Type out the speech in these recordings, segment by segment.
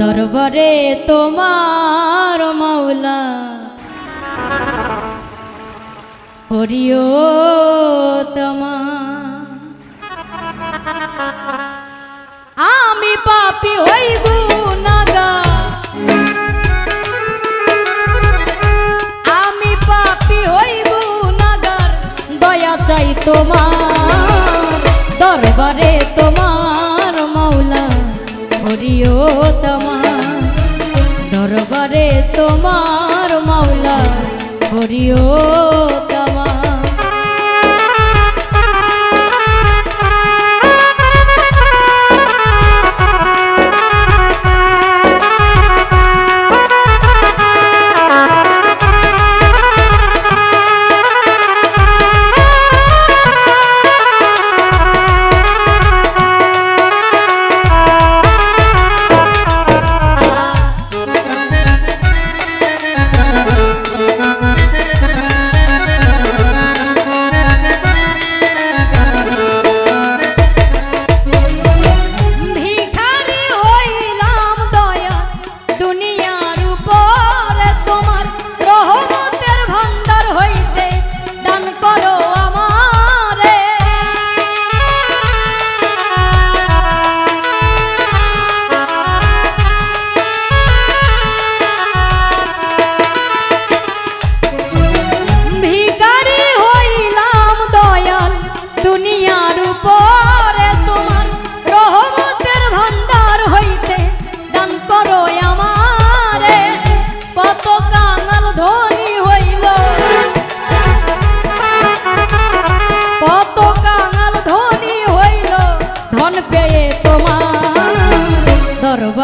দরবারে তোমার মৌলা হরিও তোমা। আমি পাপি হইব আমি পাপি দয়া চাই তোমার। দরবারে তোমার মৌলা হরিও তোমার রে তোমার মাওলা হরিও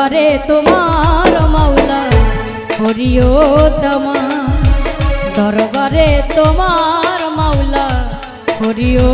দরে তোমার মাওলা হরিও তমা দরবারে তোমার মাওলা হরিও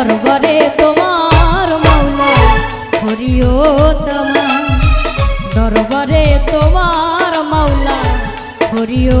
দরবারে তোমার মৌলা হরিও দরবারে তোমার মৌলা হরিও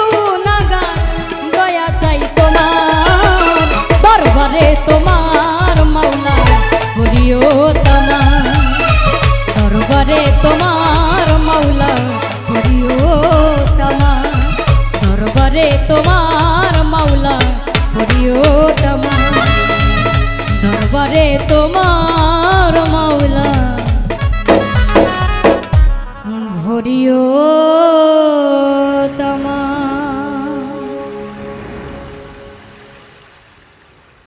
প্রিয়তমা। দরবারে তোমার মাওলা প্রিয়তমা। দরবারে তোমার